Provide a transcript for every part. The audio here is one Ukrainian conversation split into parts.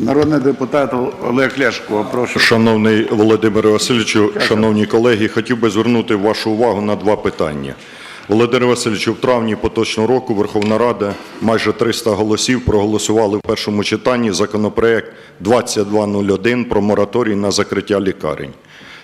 Народний депутат Олег Ляшко, прошу. Шановний Володимире Васильовичу, шановні колеги, хотів би звернути вашу увагу на два питання. Володимир Васильович, в травні поточного року Верховна Рада майже 300 голосів проголосували в першому читанні законопроект 2201 про мораторій на закриття лікарень.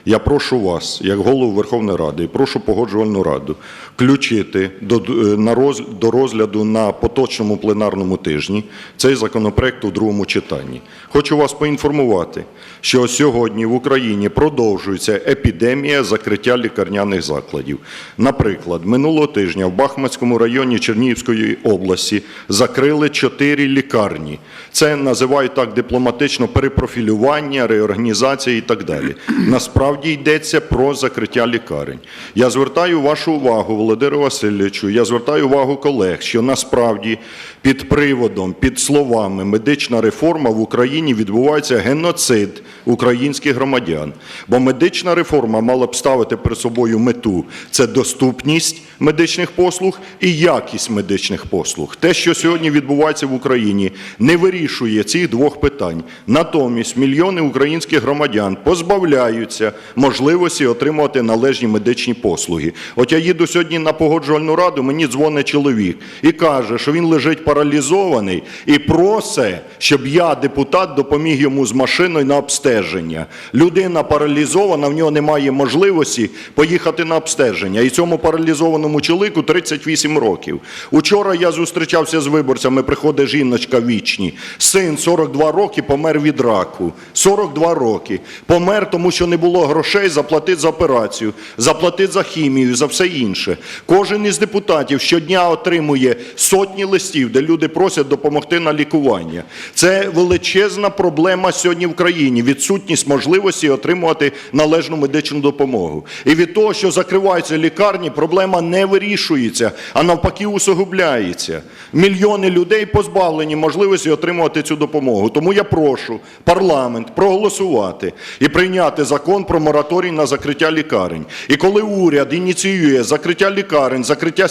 Я прошу вас, як голову Верховної Ради, і прошу погоджувальну раду включити до, е, на роз, до розгляду на поточному пленарному тижні цей законопроект у другому читанні. Хочу вас поінформувати, що сьогодні в Україні продовжується епідемія закриття лікарняних закладів. Наприклад, минулого тижня в Бахмацькому районі Чернігівської області закрили чотири лікарні. Це називають так дипломатично перепрофілювання, реорганізація і так далі. Насправді йдеться про закриття лікарень. Я звертаю вашу увагу, Володимире Васильовичу, я звертаю увагу колег, що насправді під приводом, під словами медична реформа в Україні відбувається геноцид українських громадян. Бо медична реформа мала б ставити перед собою мету це доступність медичних послуг і якість медичних послуг. Те, що сьогодні відбувається в Україні, не вирішує цих двох питань. Натомість мільйони українських громадян позбавляються можливості отримувати належні медичні послуги. От я їду сьогодні на погоджувальну раду, мені дзвонить чоловік і каже, що він лежить паралізований і просить, щоб я, депутат, допоміг йому з машиною на обстеження. Людина паралізована, в нього немає можливості поїхати на обстеження. І цьому паралізованому чоловіку 38 років. Учора я зустрічався з виборцями, приходить жіночка вічні. Син 42 роки помер від раку. 42 роки. Помер, тому що не було грошей заплатити за операцію, заплатити за хімію, за все інше. Кожен із депутатів щодня отримує сотні листів, де люди просять допомогти на лікування. Це величезна проблема сьогодні в країні. Відсутність можливості отримувати належну медичну допомогу. І від того, що закриваються лікарні, проблема не вирішується, а навпаки усугубляється. Мільйони людей позбавлені можливості отримувати цю допомогу. Тому я прошу парламент проголосувати і прийняти закон про мораторій на закриття лікарень. І коли уряд ініціює закриття лікарень, закриття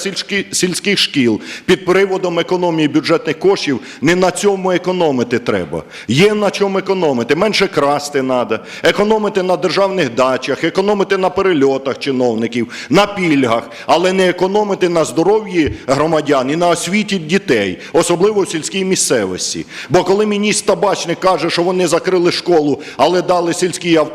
сільських шкіл під приводом економії бюджетних коштів, не на цьому економити треба. Є на чому економити. Менше красти треба, економити на державних дачах, економити на перельотах чиновників, на пільгах, але не економити на здоров'ї громадян і на освіті дітей, особливо в сільській місцевості. Бо коли міністр табачник каже, що вони закрили школу, але дали сільський е,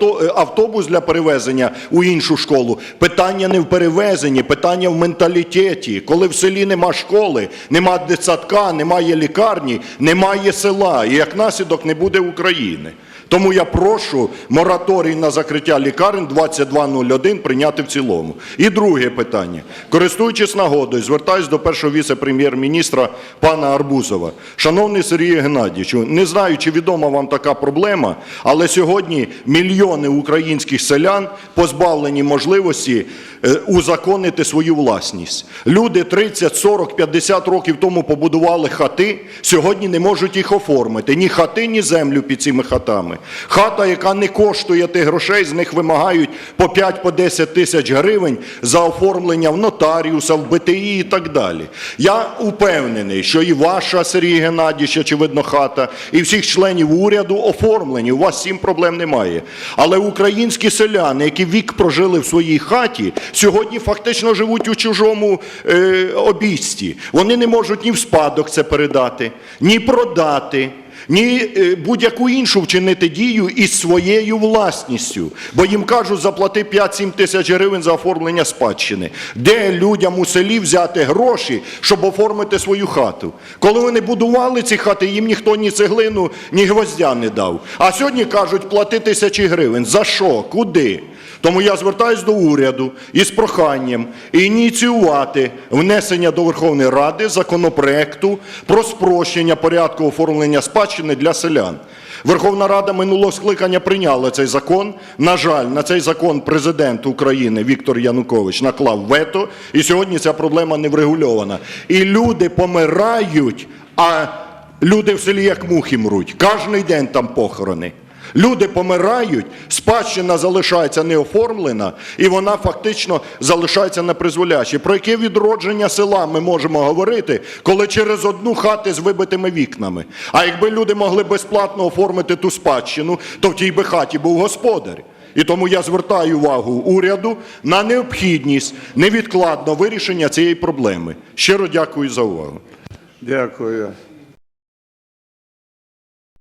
автобус для перевезення у іншу школу, питання не в перевезенні, питання в менталітеті. Коли в селі нема школи, нема дитсадка, немає лікарні, немає села, і як наслідок не буде України. Тому я прошу мораторій на закриття лікарень 2201 прийняти в цілому. І друге питання. Користуючись нагодою, звертаюсь до першого віце-прем'єр-міністра пана Арбузова. Шановний Сергій Геннадійовичу, не знаю, чи відома вам така проблема, але сьогодні мільйони українських селян позбавлені можливості е, узаконити свою власність. Люди 30, 40, 50 років тому побудували хати, сьогодні не можуть їх оформити. Ні хати, ні землю під цими хатами. Хата, яка не коштує тих грошей, з них вимагають по 5 по 10 тисяч гривень за оформлення в нотаріуса, в БТІ і так далі. Я упевнений, що і ваша, Сергій Геннадійович, очевидно, хата, і всіх членів уряду оформлені. У вас з цим проблем немає. Але українські селяни, які вік прожили в своїй хаті, сьогодні фактично живуть у чужому е, обійсті. Вони не можуть ні в спадок це передати, ні продати ні е, будь-яку іншу вчинити дію із своєю власністю. Бо їм кажуть, заплати 5-7 тисяч гривень за оформлення спадщини. Де людям у селі взяти гроші, щоб оформити свою хату? Коли вони будували ці хати, їм ніхто ні цеглину, ні гвоздя не дав. А сьогодні кажуть, плати тисячі гривень. За що? Куди? Тому я звертаюсь до уряду із проханням ініціювати внесення до Верховної Ради законопроекту про спрощення порядку оформлення спадщини для селян. Верховна Рада минулого скликання прийняла цей закон. На жаль, на цей закон президент України Віктор Янукович наклав вето, і сьогодні ця проблема не врегульована. І люди помирають, а люди в селі як мухи мруть. Кожний день там похорони. Люди помирають, спадщина залишається неоформлена, і вона фактично залишається непризволяще. Про яке відродження села ми можемо говорити, коли через одну хати з вибитими вікнами? А якби люди могли безплатно оформити ту спадщину, то в тій би хаті був господар. І тому я звертаю увагу уряду на необхідність невідкладного вирішення цієї проблеми. Щиро дякую за увагу. Дякую.